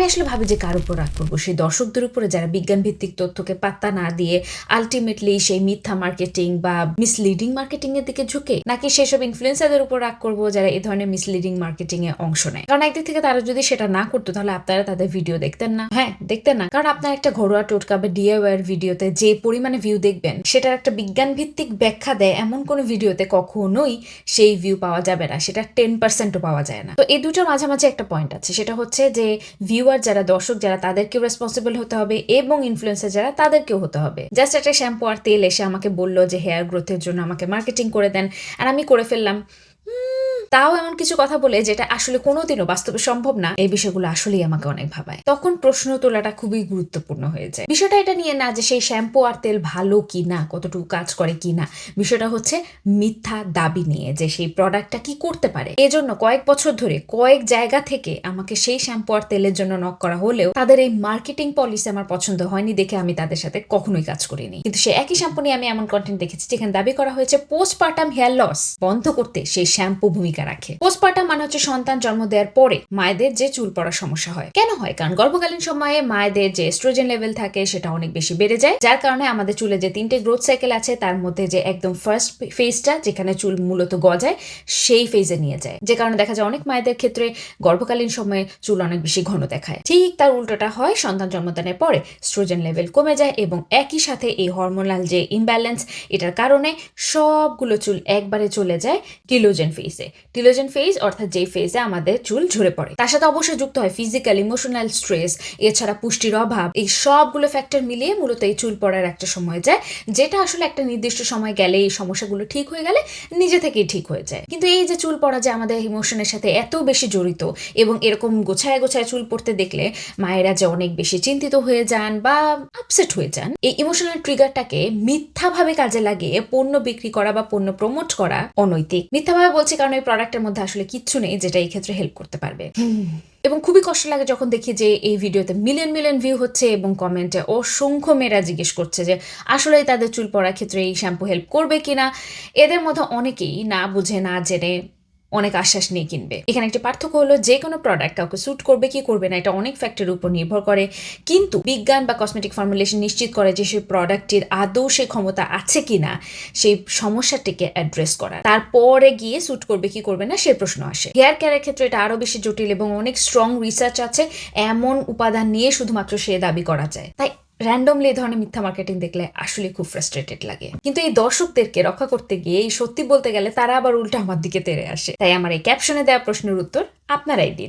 আমি আসলে ভাবি যে কার উপর রাগ করব? সেই দর্শকদের উপরে যারা বিজ্ঞান ভিত্তিক তথ্যকে পাত্তা না দিয়ে আলটিমেটলি সেই মিথ্যা মার্কেটিং বা মিসলিডিং মার্কেটিং এর দিকে ঝুঁকে? নাকি সেসব ইনফ্লুয়েন্সারদের উপর রাগ করব যারা এই ধরনের মিসলিডিং মার্কেটিং এ অংশ নেয়? কারণ একদিক থেকে তারা যদি সেটা না করতো, তাহলে আপনারা তাদের ভিডিও দেখতেন না। হ্যাঁ দেখতেন না। কারণ আপনার একটা ঘরোয়া টোটকা বা ডিআইওয়ার ভিডিওতে যে পরিমাণে ভিউ দেখবেন, সেটার একটা বিজ্ঞান ভিত্তিক ব্যাখ্যা দেয় এমন কোনো ভিডিওতে কখনোই সেই ভিউ পাওয়া যাবে না। সেটা টেন পার্সেন্টও পাওয়া যায় না। তো এই দুটোর মাঝামাঝি একটা পয়েন্ট আছে। সেটা হচ্ছে যে ভিউয়ার, যারা দর্শক, যারা তাদেরকেও রেসপন্সিবল হতে হবে এবং ইনফ্লুয়েন্সার যারা তাদেরকেও হতে হবে। জাস্ট একটা শ্যাম্পু আর তেল এসে আমাকে বলল যে হেয়ার গ্রোথের জন্য আমাকে মার্কেটিং করে দেন। আর আমি করে ফেললাম। তাও এমন কিছু কথা বলে যেটা আসলে কোনোদিনও বাস্তবে সম্ভব না। এই বিষয়গুলো আসলেই আমাকে অনেক ভাবায়। তখন প্রশ্ন তোলাটা খুবই গুরুত্বপূর্ণ হয়ে যায়। বিষয়টা এটা নিয়ে না যে সেই শ্যাম্পু আর তেল ভালো কি না কতটুকু কাজ করে কি না বিষয়টা হচ্ছে মিথ্যা দাবি নিয়ে যে সেই প্রোডাক্টটা কি করতে পারে। এজন্য কয়েক বছর ধরে কয়েক জায়গা থেকে আমাকে সেই শ্যাম্পু আর তেলের জন্য নক করা হলেও তাদের এই মার্কেটিং পলিসি আমার পছন্দ হয়নি দেখে আমি তাদের সাথে কখনোই কাজ করিনি। কিন্তু সে একই শ্যাম্পু নিয়ে আমি এমন কন্টেন্ট দেখেছি যেখানে দাবি করা হয়েছে পোস্টপার্টাম হেয়ার লস বন্ধ করতে সেই শ্যাম্পু ভূমিকা রাখে। পোস্টপার্টাম মানে হচ্ছে সন্তান জন্ম দেওয়ার পরে মায়েদের যে চুল পড়ার সমস্যা হয়। কেন হয়? কারণ গর্ভকালীন সময়ে মায়েদের যে এস্ট্রোজেন লেভেল থাকে সেটা অনেক বেশি বেড়ে যায়, যার কারণে আমাদের চুলে যে তিনটে গ্রোথ সাইকেল আছে, তার মধ্যে যে একদম ফার্স্ট ফেজটা যেখানে চুল মূলত গজায়, সেই ফেজে নিয়ে যায়। যে কারণে দেখা যায় অনেক মায়েদের ক্ষেত্রে গর্ভকালীন সময়ে চুল অনেক বেশি ঘন দেখায়। ঠিক তার উল্টোটা হয়, সন্তান জন্মদানের পরে স্ট্রোজেন লেভেল কমে যায় এবং একই সাথে এই হরমোনাল যে ইমব্যালেন্স এটার কারণে সবগুলো চুল একবারে চলে যায় কিলোজেন ফেজে টিলোজেন ফেজ অর্থাৎ যে ফেজে আমাদের চুল ঝরে পড়ে। তার সাথে অবশ্যই যুক্ত হয় ফিজিক্যাল ইমোশনাল স্ট্রেস এছাড়া পুষ্টির অভাব। এই সবগুলো ফ্যাক্টর মিলিয়ে মূলত এই চুল পড়ার একটা সময় যায়, যেটা আসলে একটা নির্দিষ্ট সময় গেলে এই সমস্যাগুলো ঠিক হয়ে গেলে নিজে থেকেই ঠিক হয়ে যায়। কিন্তু এই যে চুল পড়া যে আমাদের ইমোশনের সাথে এত বেশি জড়িত এবং এরকম গোছায় গোছায় চুল পড়তে দেখলে মায়েরা যে অনেক বেশি চিন্তিত হয়ে যান বা আপসেট হয়ে যান, এই ইমোশনাল ট্রিগারটাকে মিথ্যাভাবে কাজে লাগিয়ে পণ্য বিক্রি করা বা পণ্য প্রমোট করা অনৈতিক। মিথ্যাভাবে বলছি কারণ এই প্রোডাক্টের মধ্যে আসলে কিচ্ছু নেই যেটা এই ক্ষেত্রে হেল্প করতে পারবে। এবং খুবই কষ্ট লাগে যখন দেখি যে এই ভিডিওতে মিলিয়ন মিলিয়ন ভিউ হচ্ছে এবং কমেন্টে অসংখ্য মেয়েরা জিজ্ঞেস করছে যে আসলে তাদের চুল পড়ার ক্ষেত্রে এই শ্যাম্পু হেল্প করবে কিনা? এদের মধ্যে অনেকেই না বুঝে, না জেনে অনেক আশ্বাস নিয়ে কিনবে। এখানে একটি পার্থক্য হলো, যে কোনো প্রোডাক্ট কাউকে স্যুট করবে, কি করবে না, এটা অনেক ফ্যাক্টরের উপর নির্ভর করে। কিন্তু বিজ্ঞান বা কসমেটিক ফর্মুলেশন নিশ্চিত করে যে সেই প্রোডাক্টটির আদৌ সেই ক্ষমতা আছে কি না সেই সমস্যাটিকে অ্যাড্রেস করা। তারপরে গিয়ে স্যুট করবে, কি করবে না, সে প্রশ্ন আসে। হেয়ার কেয়ারের ক্ষেত্রে এটা আরও বেশি জটিল এবং অনেক স্ট্রং রিসার্চ আছে, এমন উপাদান নিয়ে শুধুমাত্র সে দাবি করা যায়। তাই র্যান্ডমলি এই ধরনের মিথ্যা মার্কেটিং দেখলে আসলে খুব ফ্রাস্ট্রেটেড লাগে। কিন্তু এই দর্শকদেরকে রক্ষা করতে গিয়ে এই সত্যি বলতে গেলে তারা আবার উল্টা আমার দিকে তেড়ে আসে। তাই আমার এই ক্যাপশনে দেওয়া প্রশ্নের উত্তর আপনারাই দিন।